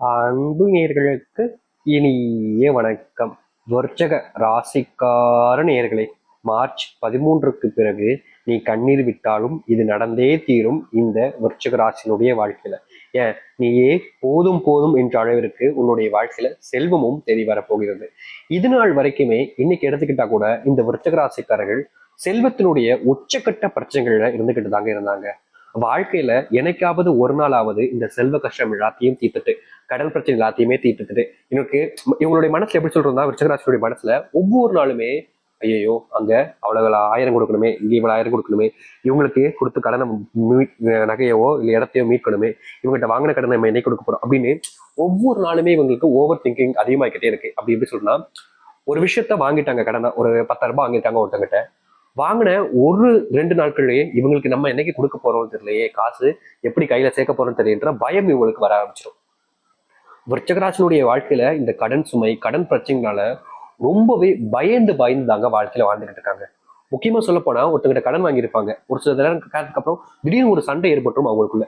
அன்பு நேர்களுக்கு இனிய வணக்கம். வர்ச்சக ராசிக்கார நேர்களே மார்ச் பதிமூன்றுக்கு பிறகு நீ கண்ணீர் விட்டாலும் இது நடந்தே தீரும் இந்த வர்ச்சக ராசினுடைய வாழ்க்கையில. ஏன்? நீயே போதும் போதும் என்ற அளவிற்கு உன்னுடைய வாழ்க்கையில செல்வமும் தேடி வரப்போகிறது. இது நாள் வரைக்குமே இன்னைக்கு எடுத்துக்கிட்டா கூட இந்த விருச்சக ராசிக்காரர்கள் செல்வத்தினுடைய உச்சக்கட்ட பிரச்சனைகள்ல இருந்துகிட்டு தாங்க இருந்தாங்க. வாழ்க்கையில எனக்காவது ஒரு நாளாவது இந்த செல்வ கஷ்டம் எல்லாத்தையும் தீர்த்துட்டு கடல் பிரச்சனை எல்லாத்தையுமே தீர்த்துட்டு எனக்கு இவங்களுடைய மனசுல எப்படி சொல்றதா விருச்சகராசியுடைய மனசுல ஒவ்வொரு நாளுமே ஐயோ அங்க அவ்வளவு ஆயிரம் கொடுக்கணுமே இங்க இவ்வளவு ஆயிரம் கொடுக்கணுமே இவங்களுக்கு கொடுத்து கடனை மீட் நகையவோ இல்லை இடத்தையோ மீட்கணுமே இவங்ககிட்ட வாங்கின கடனை நம்ம என்னை கொடுக்க போறோம் அப்படின்னு ஒவ்வொரு நாளுமே இவங்களுக்கு ஓவர் திங்கிங் அதிகமாகிக்கிட்டே இருக்கு. அப்படி எப்படி சொல்லணும்னா ஒரு விஷயத்த வாங்கிட்டாங்க கடனை ஒரு பத்தாயிரம் ரூபாய் வாங்கிட்டாங்க ஒருத்தங்கிட்ட வாங்கின ஒரு ரெண்டு நாட்கள்லயே இவங்களுக்கு நம்ம என்னைக்கு கொடுக்க போறோம்னு தெரியலையே காசு எப்படி கையில சேர்க்க போறோம் தெரியன்ற பயம் இவங்களுக்கு வர ஆரம்பிச்சிடும் விருச்சகராசனுடைய வாழ்க்கையில இந்த கடன் சுமை கடன் பிரச்சனைனால ரொம்பவே பயந்து பயந்து தாங்க வாழ்க்கையில வாழ்ந்துகிட்டு இருக்காங்க. முக்கியமா சொல்ல போனா ஒருத்தங்கிட்ட கடன் வாங்கியிருப்பாங்க. ஒரு சில நேரம் காலத்துக்கு அப்புறம் திடீர்னு ஒரு சண்டை ஏற்பட்டுரும் அவங்களுக்குள்ள.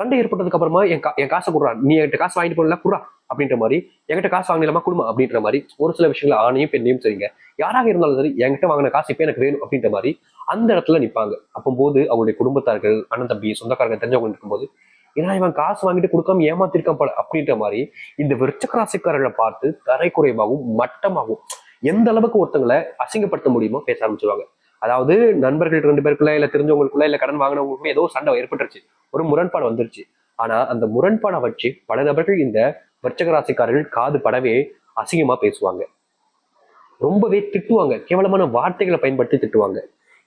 சண்டை ஏற்பட்டதுக்கு அப்புறமா என் கா- என் காசை கொடுறா. நீ என்கிட்ட காசு வாங்கிட்டு போகல குடுறா. அப்படின்ற மாதிரி என்கிட்ட காசு வாங்கலாமா குடுமா அப்படின்ற மாதிரி ஒரு சில விஷயங்கள ஆணையும் பெண்ணையும் சரிங்க. யாராக இருந்தாலும் சரி என்கிட்ட வாங்கின காசு இப்போ எனக்கு வேணும் அப்படின்ற மாதிரி அந்த இடத்துல நிற்பாங்க அப்போது அவங்களுடைய குடும்பத்தார்கள் அண்ணன் தம்பி சொந்தக்காரங்க தெரிஞ்சவங்க இருக்கும்போது ஏன்னா இவன் காசு வாங்கிட்டு கொடுக்காம ஏமாத்திருக்கான் போல? அப்படின்ற மாதிரி இந்த விருச்சக்கராசிக்காரர்களை பார்த்து தரைக்குறைவாகவும் மட்டமாகவும் எந்த அளவுக்கு ஒருத்தங்களை அசிங்கப்படுத்த முடியுமோ பேச ஆரம்பிச்சிருவாங்க. அதாவது நண்பர்கள் ரெண்டு பேருக்குள்ள இல்ல தெரிஞ்சவங்களுக்குள்ள இல்ல கடன் வாங்கினவங்களுக்குள்ள ஏதோ சண்டை ஏற்பட்டுருச்சு. ஒரு முரண்பாடு வந்துருச்சு. ஆனா அந்த முரண்பாடை வச்சு பல நபர்கள் இந்த விருச்சக ராசிக்காரர்கள் காது படவே அசிங்கமா பேசுவாங்க. ரொம்பவே திட்டுவாங்க. கேவலமான வார்த்தைகளை பயன்படுத்தி திட்டுவாங்க.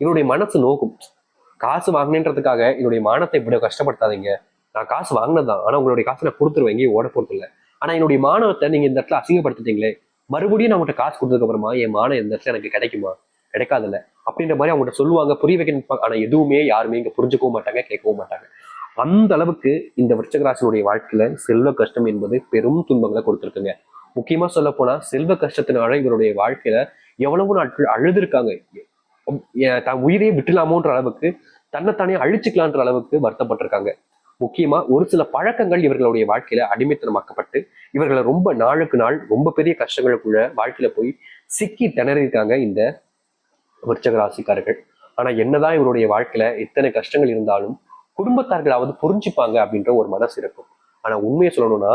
இவருடைய மனசு நோக்கும். காசு வாங்கினேன்றதுக்காக என்னுடைய மானத்தை இப்படி கஷ்டப்படுத்தாதீங்க. நான் காசு வாங்கினதான் ஆனா உங்களுடைய காசு நான் கொடுத்துருவேன். எங்கேயும் ஓட போறது இல்லை ஆனா என்னுடைய மானத்தை நீங்க இந்த இடத்துல அசிங்கப்படுத்திட்டீங்களே. மறுபடியும் நான் உங்கள்கிட்ட காசு கொடுத்ததுக்கு அப்புறமா என் மானம் இந்த இடத்துல எனக்கு கிடைக்குமா? கிடைக்காதுல்ல அப்படின்ற மாதிரி அவங்கள்ட்ட சொல்லுவாங்க. புரிய வைக்க ஆனா எதுவுமே யாருமே இங்க புரிஞ்சுக்கவும் மாட்டாங்க கேட்கவும் மாட்டாங்க. அந்த அளவுக்கு இந்த விருச்சகராசினுடைய வாழ்க்கையில செல்வ கஷ்டம் என்பது பெரும் துன்பங்களை கொடுத்துருக்குங்க. முக்கியமா சொல்ல போனா செல்வ கஷ்டத்தினால இவருடைய வாழ்க்கையில எவ்வளவு நாட்கள் அழுதுருக்காங்க. தான் உயிரையே விட்டுலாமோன்ற அளவுக்கு தன்னைத்தானே அழிச்சுக்கலான்ற அளவுக்கு வருத்தப்பட்டிருக்காங்க. முக்கியமா ஒரு சில பழக்கங்கள் இவர்களுடைய வாழ்க்கையில அடிமைத்தனமாக்கப்பட்டு இவர்களை ரொம்ப நாளுக்கு நாள் ரொம்ப பெரிய கஷ்டங்களுக்குள்ள வாழ்க்கையில போய் சிக்கி திணறியிருக்காங்க இந்த விருச்சக ராசிக்காரர்கள். ஆனா என்னதான் இவருடைய வாழ்க்கையில எத்தனை கஷ்டங்கள் இருந்தாலும் குடும்பத்தார்களாவது புரிஞ்சுப்பாங்க அப்படின்ற ஒரு மனசு இருக்கும். ஆனா உண்மையை சொல்லணும்னா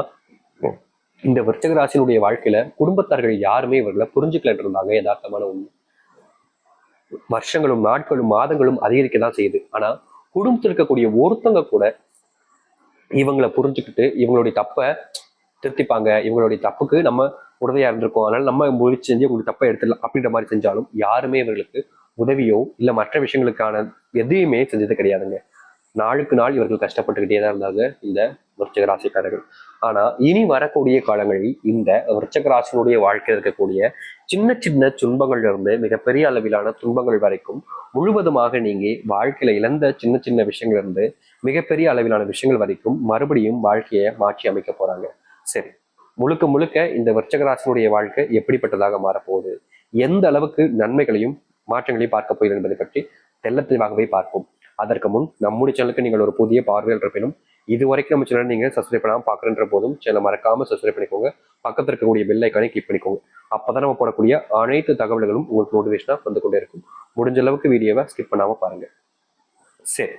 இந்த விருச்சக ராசினுடைய வாழ்க்கையில குடும்பத்தார்கள் யாருமே இவர்களை புரிஞ்சுக்கலன்னு இருந்தாங்க யதார்த்தமான உண்மை. வருஷங்களும் நாட்களும் மாதங்களும் அதிகரிக்க தான் செய்யுது. ஆனா குடும்பத்தில் இருக்கக்கூடிய ஒருத்தங்க கூட இவங்களை புரிஞ்சுக்கிட்டு இவங்களுடைய தப்பை திருத்திப்பாங்க இவங்களுடைய தப்புக்கு நம்ம உதவியா இருந்திருக்கும். அதனால் நம்ம முயற்சி செஞ்சு உங்களுக்கு தப்பை எடுத்துடலாம் அப்படின்ற மாதிரி செஞ்சாலும் யாருமே இவர்களுக்கு உதவியோ இல்லை மற்ற விஷயங்களுக்கான எதையுமே செஞ்சது கிடையாதுங்க. நாளுக்கு நாள் இவர்கள் கஷ்டப்பட்டுக்கிட்டே தான் இருந்தாங்க இந்த விருச்சக ராசிக்காரர்கள். ஆனால் இனி வரக்கூடிய காலங்களில் இந்த விருச்சக ராசியினுடைய வாழ்க்கையில் இருக்கக்கூடிய சின்ன சின்ன துன்பங்கள்ல இருந்து மிகப்பெரிய அளவிலான துன்பங்கள் வரைக்கும் முழுவதுமாக நீங்கி வாழ்க்கையில இழந்த சின்ன சின்ன விஷயங்கள்ல இருந்து மிகப்பெரிய அளவிலான விஷயங்கள் வரைக்கும் மறுபடியும் வாழ்க்கையை மாற்றி அமைக்க போறாங்க. சரி முழுக்க முழுக்க இந்த விருச்சகராசனுடைய வாழ்க்கை எப்படிப்பட்டதாக மாறப்போகுது? எந்த அளவுக்கு நன்மைகளையும் மாற்றங்களையும் பார்க்க போகிறது என்பதை பற்றி தெல்ல தெளிவாகவே பார்ப்போம். அதற்கு முன் நம்முடைய சேனலுக்கு நீங்கள் ஒரு புதிய பார்வையில் இருப்பினும் இது வரைக்கும் நம்ம சேனல் நீங்கள் சப்ஸ்கிரைப் பண்ணாமல் பார்க்குறன்ற போதும் சேனல் மறக்காம சப்ஸ்கிரைப் பண்ணிக்கோங்க. பக்கத்தில் இருக்கக்கூடிய பெல் ஐக்கானே கிளிக் பண்ணிக்கோங்க. அப்பதான் நம்ம போடக்கூடிய அனைத்து தகவல்களும் உங்களுக்கு நோட்டிஃபிகேஷனா வந்து கொண்டே இருக்கும். முடிஞ்ச அளவுக்கு வீடியோவை ஸ்கிப் பண்ணாமல் பாருங்கள் சரி.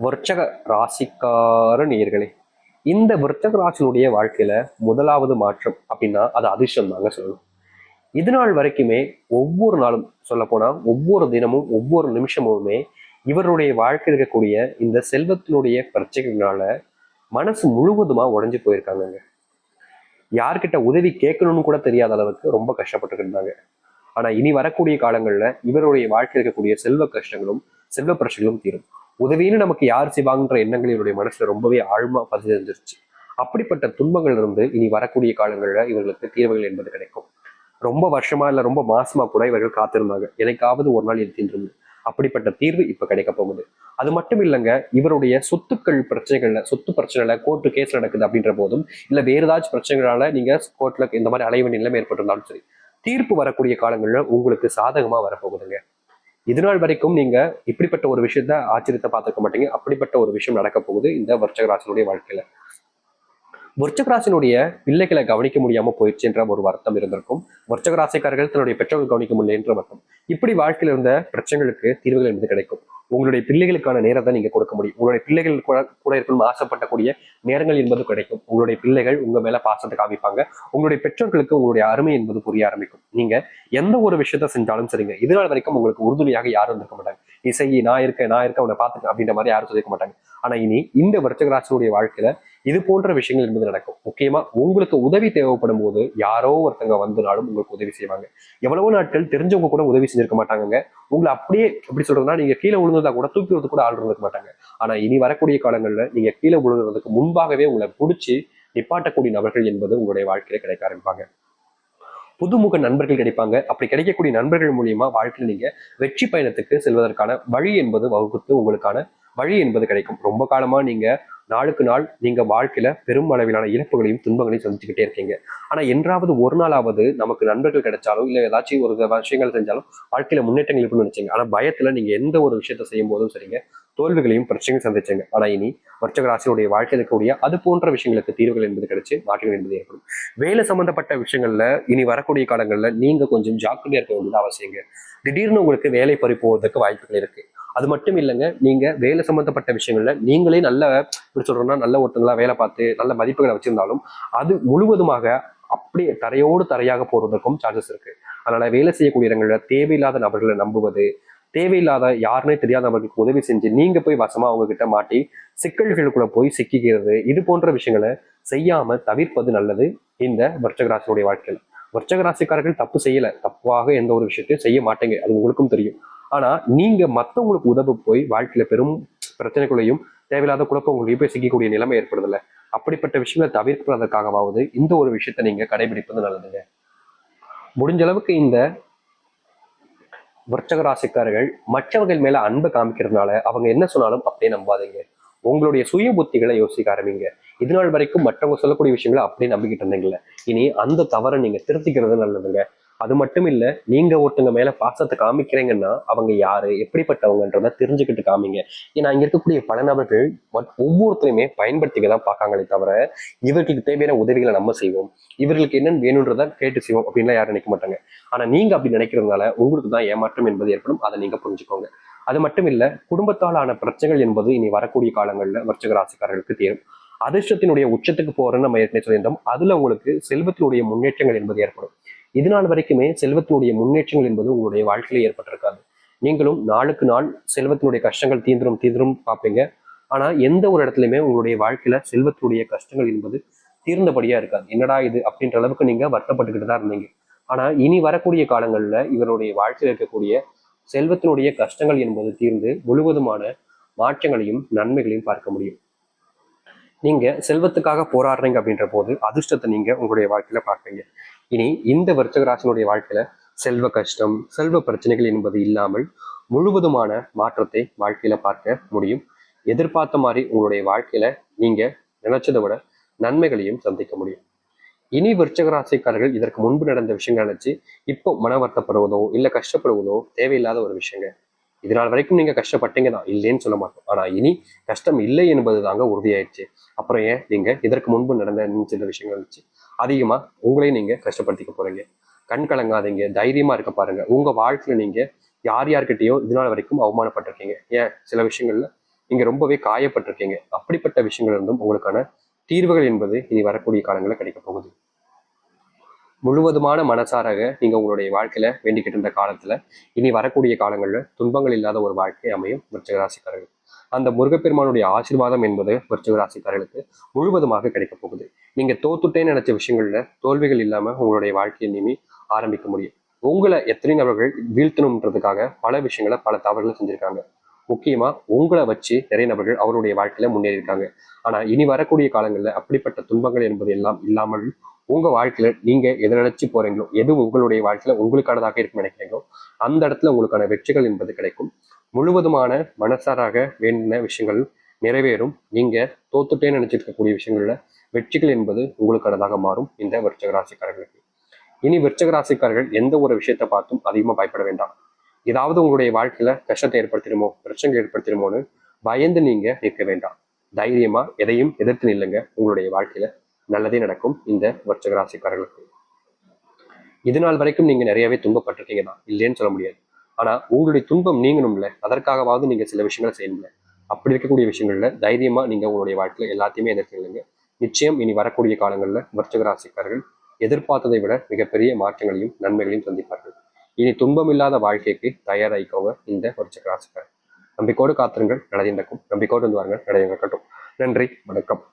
வர்ச்சக ராசிக்கார நேயர்களே இந்த விருச்சகராசனுடைய வாழ்க்கையில முதலாவது மாற்றம் அப்படின்னா அது அதிர்ஷ்டம் தாங்க சொல்லணும். இது நாள் வரைக்குமே ஒவ்வொரு நாளும் சொல்ல போனா ஒவ்வொரு தினமும் ஒவ்வொரு நிமிஷமுமே இவருடைய வாழ்க்கையில் இருக்கக்கூடிய இந்த செல்வத்தினுடைய பிரச்சனைகளால மனசு முழுவதுமா உடைஞ்சு போயிருக்காங்க யார்கிட்ட உதவி கேட்கணும்னு கூட தெரியாத அளவுக்கு ரொம்ப கஷ்டப்பட்டு இருந்தாங்க ஆனா இனி வரக்கூடிய காலங்கள்ல இவருடைய வாழ்க்கையில் இருக்கக்கூடிய செல்வ கஷ்டங்களும் செல்வ பிரச்சனைகளும் தீரும். உதவின்னு நமக்கு யார் செய்வாங்கன்ற எண்ணங்கள் இவருடைய மனசுல ரொம்பவே ஆழ்மா பதிஞ்சிருந்துருச்சு அப்படிப்பட்ட துன்பங்கள்ல இருந்து இனி வரக்கூடிய காலங்களில் இவர்களுக்கு தீர்வுகள் என்பது கிடைக்கும். ரொம்ப வருஷமா இல்ல ரொம்ப மாசமா கூட இவர்கள் காத்திருந்தாங்க. எனக்காவது ஒரு நாள் இருக்கின்றது அப்படிப்பட்ட தீர்வு இப்ப கிடைக்க போகுது. அது மட்டும் இல்லைங்க இவருடைய சொத்துக்கள் பிரச்சனைகள்ல சொத்து பிரச்சனைல கோர்ட்டு கேஸ் நடக்குது அப்படின்ற போதும் இல்ல வேற ஏதாச்சும் பிரச்சனைகளால நீங்க கோர்ட்ல இந்த மாதிரி அலைவன் நிலைமை ஏற்பட்டிருந்தாலும் சரி தீர்ப்பு வரக்கூடிய காலங்கள்ல உங்களுக்கு சாதகமா வரப்போகுதுங்க இது நாள் வரைக்கும் நீங்க இப்படிப்பட்ட ஒரு விஷயத்த ஆச்சரியத்தை பார்த்துக்க மாட்டீங்க. அப்படிப்பட்ட ஒரு விஷயம் நடக்க போகுது இந்த வர்ச்சக வாழ்க்கையில. விருச்சகராசினுடைய பிள்ளைகளை கவனிக்க முடியாம போயிடுச்சுன்ற ஒரு வருத்தம் இருந்திருக்கும். விருச்சகராசிக்காரர்கள் தன்னுடைய பெற்றோர்கள் கவனிக்க முடியல என்ற வருத்தம். இப்படி வாழ்க்கையில் இருந்த பிரச்சனைகளுக்கு தீர்வுகள் என்பது கிடைக்கும். உங்களுடைய பிள்ளைகளுக்கான நேரத்தை நீங்க கொடுக்க முடியும். உங்களுடைய பிள்ளைகள் கூட கூட இருக்கணும்னு ஆசைப்படக்கூடிய நேரங்கள் என்பது கிடைக்கும். உங்களுடைய பிள்ளைகள் உங்க மேல பாசத்தை காமிப்பாங்க. உங்களுடைய பெற்றோர்களுக்கு உங்களுடைய அருமை என்பது புரிய ஆரம்பிக்கும். நீங்க எந்த ஒரு விஷயத்த செஞ்சாலும் சரிங்க. இதனால் வரைக்கும் உங்களுக்கு உறுதுணையாக யாரும் இருந்திருக்க மாட்டாங்க. இசையி நான் இருக்கேன் நான் இருக்கேன் அவனை பார்த்துக்க அப்படின்ற மாதிரி யாரும் சொல்லிக்க மாட்டாங்க. ஆனா இனி இந்த விருச்சகராசினுடைய வாழ்க்கையில இது போன்ற விஷயங்கள் என்பது நடக்கும். முக்கியமா உங்களுக்கு உதவி தேவைப்படும் போது யாரோ ஒருத்தங்க வந்தனாலும் உங்களுக்கு உதவி செய்வாங்க. எவ்வளவோ நாட்கள் தெரிஞ்சவங்க கூட உதவி செஞ்சிருக்க மாட்டாங்க உங்களை அப்படியே எப்படி சொல்றதுன்னா நீங்க கீழே விழுந்ததா கூட தூக்கி விடுறது கூட ஆள் இருந்திருக்க மாட்டாங்க. ஆனா இனி வரக்கூடிய காலங்கள்ல நீங்க கீழே விழுகிறதுக்கு முன்பாகவே உங்களை பிடிச்சி நிப்பாட்டக்கூடிய நபர்கள் என்பது உங்களுடைய வாழ்க்கையில கிடைக்க ஆரம்பிப்பாங்க. புதுமுக நண்பர்கள் கிடைப்பாங்க. அப்படி கிடைக்கக்கூடிய நண்பர்கள் மூலியமா வாழ்க்கையில் நீங்க வெற்றி பயணத்துக்கு செல்வதற்கான வழி என்பது வகுத்து உங்களுக்கான வழி என்பது கிடைக்கும். ரொம்ப காலமா நீங்க நாளுக்கு நாள் நீங்க வாழ்க்கையில பெரும் அளவிலான இழப்புகளையும் துன்பங்களையும் சந்திச்சுக்கிட்டே இருக்கீங்க. ஆனா என்றாவது ஒரு நாளாவது நமக்கு நண்பர்கள் கிடைச்சாலும் இல்ல ஏதாச்சும் ஒரு விஷயங்கள் செஞ்சாலும் வாழ்க்கையில முன்னேற்றங்கள் இருக்குன்னு நினைச்சீங்க. ஆனா பயத்துல நீங்க எந்த ஒரு விஷயத்த செய்யும் போதும் சரிங்க. தோல்விகளையும் பிரச்சனையும் சந்திச்சாங்க. ஆனா இனி வர்ச்சக ராசியினுடைய வாழ்க்கையில் இருக்கக்கூடிய அது போன்ற விஷயங்களுக்கு தீர்வுகள் என்பது கிடைச்சு மாற்றங்கள் என்பது ஏற்படும். வேலை சம்பந்தப்பட்ட விஷயங்கள்ல இனி வரக்கூடிய காலங்கள்ல நீங்க கொஞ்சம் ஜாக்கிரதையா இருக்க வேண்டியது அவசியங்க. திடீர்னு உங்களுக்கு வேலை பறி போவதற்கு வாய்ப்புகள் இருக்கு. அது மட்டும் இல்லைங்க நீங்க வேலை சம்பந்தப்பட்ட விஷயங்கள்ல நீங்களே நல்ல எப்படி சொல்றோம்னா நல்ல ஒருத்தங்களா வேலை பார்த்து நல்ல மதிப்புகளை வச்சிருந்தாலும் அது முழுவதுமாக அப்படியே தரையோடு தரையாக போறதுக்கும் சான்சஸ் இருக்கு. அதனால வேலை செய்யக்கூடிய இடங்களில் தேவையில்லாத நபர்களை நம்புவது தேவையில்லாத யாருன்னே தெரியாத நபர்களுக்கு உதவி செஞ்சு நீங்க போய் வசமா அவங்க கிட்ட மாட்டி சிக்கல்களுக்குள்ள போய் சிக்கிக்கிறது இது போன்ற விஷயங்களை செய்யாம தவிர்ப்பது நல்லது இந்த வர்ச்சகராசினுடைய வாழ்க்கையில். வர்ச்சகராசிக்காரர்கள் தப்பு செய்யல. தப்பாக எந்த ஒரு விஷயத்தையும் செய்ய மாட்டேங்க. அது உங்களுக்கும் தெரியும். ஆனா நீங்க மத்தவங்களுக்கு உதவ போய் வாழ்க்கையில பெரும் பிரச்சனைகளையும் தேவையில்லாத குழப்பங்களையும் போய் சிக்கக்கூடிய நிலைமை ஏற்படுதில்ல. அப்படிப்பட்ட விஷயங்களை தவிர்க்கிறதுக்காகவாவது இந்த ஒரு விஷயத்த நீங்க கடைபிடிப்பது நல்லதுங்க. முடிஞ்ச அளவுக்கு இந்த விருச்சக ராசிக்காரர்கள் மற்றவர்கள் மேல அன்பு காமிக்கிறதுனால அவங்க என்ன சொன்னாலும் அப்படியே நம்பாதீங்க. உங்களுடைய சுய புத்திகளை யோசிக்க ஆரம்பிங்க. இது நாள் வரைக்கும் மற்றவங்க சொல்லக்கூடிய விஷயங்களை அப்படியே நம்பிக்கிட்டு இருந்தீங்களே இனி அந்த தவறை நீங்க திருத்திக்கிறது நல்லதுங்க. அது மட்டும் இல்ல நீங்க ஒருத்தங்க மேல பாசத்தை காமிக்கிறீங்கன்னா அவங்க யாரு எப்படிப்பட்டவங்கன்றத தெரிஞ்சுக்கிட்டு காமிங்க. ஏன்னா இங்க இருக்கக்கூடிய பல நபர்கள் ஒவ்வொருத்தரையுமே பயன்படுத்திக்க தான் பார்க்காங்களே தவிர இவர்களுக்கு தேவையான உதவிகளை நம்ம செய்வோம். இவர்களுக்கு என்னென்னு வேணுன்றத கேட்டு செய்வோம் அப்படின்லாம் யாரும் நினைக்க மாட்டாங்க. ஆனா நீங்க அப்படி நினைக்கிறதுனால உங்களுக்கு தான் ஏமாற்றம் என்பது ஏற்படும். அதை நீங்க புரிஞ்சுக்கோங்க. அது மட்டும் இல்லை குடும்பத்தால் ஆன பிரச்சனைகள் என்பது இனி வரக்கூடிய காலங்களில் வர்ச்சக ராசிக்காரர்களுக்கு தேரும். அதிர்ஷ்டத்தினுடைய உச்சத்துக்கு போறேன்னு நம்ம ஏற்கனவே சொல்லியிருந்தோம். அதுல உங்களுக்கு செல்வத்தினுடைய முன்னேற்றங்கள் என்பது ஏற்படும். இது நாள் வரைக்குமே செல்வத்தினுடைய முன்னேற்றங்கள் என்பது உங்களுடைய வாழ்க்கையில ஏற்பட்டிருக்காது. நீங்களும் நாளுக்கு நாள் செல்வத்தினுடைய கஷ்டங்கள் தீந்துரும் தீந்துரும் பார்ப்பீங்க. ஆனா எந்த ஒரு இடத்துலையுமே உங்களுடைய வாழ்க்கையில செல்வத்தினுடைய கஷ்டங்கள் என்பது தீர்ந்தபடியா இருக்காது. என்னடா இது அப்படின்ற அளவுக்கு நீங்க வருத்தப்பட்டுக்கிட்டு தான் இருந்தீங்க. ஆனா இனி வரக்கூடிய காலங்கள்ல இவருடைய வாழ்க்கையில் இருக்கக்கூடிய செல்வத்தினுடைய கஷ்டங்கள் என்பது தீர்ந்து முழுவதுமான மாற்றங்களையும் நன்மைகளையும் பார்க்க முடியும். நீங்க செல்வத்துக்காக போராடுறீங்க அப்படின்ற போது அதிர்ஷ்டத்தை நீங்க உங்களுடைய வாழ்க்கையில பார்ப்பீங்க. இனி இந்த விருச்சக வாழ்க்கையில செல்வ கஷ்டம் செல்வ பிரச்சனைகள் என்பது இல்லாமல் முழுவதுமான மாற்றத்தை வாழ்க்கையில பார்க்க முடியும். எதிர்பார்த்த மாதிரி உங்களுடைய வாழ்க்கையில நீங்க நினைச்சதை விட நன்மைகளையும் சந்திக்க முடியும். இனி விருச்சகராசிக்காரர்கள் இதற்கு முன்பு நடந்த விஷயங்கள் நினைச்சு இப்போ மன வருத்தப்படுவதோ இல்லை கஷ்டப்படுவதோ தேவையில்லாத ஒரு விஷயங்க. இதனால் வரைக்கும் நீங்க கஷ்டப்பட்டீங்க தான் இல்லைன்னு சொல்ல மாட்டோம். ஆனா இனி கஷ்டம் இல்லை என்பது தாங்க உறுதியாயிடுச்சு. அப்புறம் ஏன் நீங்க இதற்கு முன்பு நடந்த சில விஷயங்கள் இருந்துச்சு அதிகமா உங்களையும் நீங்கள் கஷ்டப்படுத்திக்க போறீங்க. கண் கலங்காதீங்க தைரியமாக இருக்க பாருங்க. உங்க வாழ்க்கையில நீங்க யார் யார்கிட்டயோ இதனால் வரைக்கும் அவமானப்பட்டிருக்கீங்க. ஏன்? சில விஷயங்கள்ல நீங்க ரொம்பவே காயப்பட்டிருக்கீங்க. அப்படிப்பட்ட விஷயங்கள் இருந்தும் உங்களுக்கான தீர்வுகள் என்பது இனி வரக்கூடிய காலங்களில் கிடைக்க போகுது. முழுவதுமான மனசாராக நீங்கள் உங்களுடைய வாழ்க்கையில வேண்டிக்கிட்டு இருந்த காலத்துல இனி வரக்கூடிய காலங்களில் துன்பங்கள் இல்லாத ஒரு வாழ்க்கை அமையும் விருச்சகராசிக்காரர்கள் அந்த முருகப்பெருமானுடைய ஆசீர்வாதம் என்பது விருச்சகராசிக்காரர்களுக்கு முழுவதுமாக கிடைக்க போகுது. நீங்க தோத்துட்டேன்னு நினைச்ச விஷயங்கள்ல தோல்விகள் இல்லாம உங்களுடைய வாழ்க்கையை இனிமே ஆரம்பிக்க முடியும். உங்களை எத்தனை நபர்கள் வீழ்த்தணுன்றதுக்காக பல விஷயங்களை பல தவறுகளை செஞ்சிருக்காங்க. முக்கியமா உங்களை வச்சு நிறைய நபர்கள் அவருடைய வாழ்க்கையில முன்னேறி இருக்காங்க ஆனா இனி வரக்கூடிய காலங்கள்ல அப்படிப்பட்ட துன்பங்கள் என்பது எல்லாம் இல்லாமல் உங்க வாழ்க்கையில நீங்க எதை நினைச்சு போறீங்களோ எது உங்களுடைய வாழ்க்கையில உங்களுக்கானதாக இருக்கும் நினைக்கிறீங்களோ அந்த இடத்துல உங்களுக்கான வெற்றிகள் என்பது கிடைக்கும். முழுவதுமான மனசாராக வேண்டின விஷயங்கள் நிறைவேறும். நீங்க தோத்துட்டேன்னு நினைச்சிருக்கக்கூடிய விஷயங்கள்ல வெற்றிகள் என்பது உங்களுக்கானதாக மாறும் இந்த விருச்சக ராசிக்காரர்களுக்கு. இனி விருச்சக ராசிக்காரர்கள் எந்த ஒரு விஷயத்தை பார்த்தும் அதிகமா பயப்பட வேண்டாம். ஏதாவது உங்களுடைய வாழ்க்கையில கஷ்டத்தை ஏற்படுத்திடுமோ பிரச்சனைகள் ஏற்படுத்திடுமோன்னு பயந்து நீங்க நிற்க வேண்டாம். தைரியமா எதையும் எதிர்த்து நில்லுங்க. உங்களுடைய வாழ்க்கையில நல்லதே நடக்கும் இந்த விருச்சக ராசிக்காரர்களுக்கு இது நாள் வரைக்கும் நீங்க நிறையவே துன்பப்பட்டிருக்கீங்க தான் இல்லைன்னு சொல்ல முடியாது. ஆனா உங்களுடைய துன்பம் நீங்கணும்ல. அதற்காகவாவது நீங்க சில விஷயங்களை செய்யணும்ல அப்படி இருக்கக்கூடிய விஷயங்கள்ல தைரியமா நீங்க உங்களுடைய வாழ்க்கையில எல்லாத்தையுமே எதிர்த்துங்க நிச்சயம் இனி வரக்கூடிய காலங்களில் விருச்சக ராசிக்காரர்கள் எதிர்பார்த்ததை விட மிகப்பெரிய மாற்றங்களையும் நன்மைகளையும் சந்திப்பார்கள். இனி துன்பம் இல்லாத வாழ்க்கைக்கு தயாராகிக்கோங்க இந்த ஒரு ராசிக்காரர் நம்பிக்கோடு காத்திருங்கள் நடந்திருக்கும் நடக்கும் நம்பிக்கோடு வந்து வாருங்கள் நடந்திருக்கட்டும் நன்றி வணக்கம்.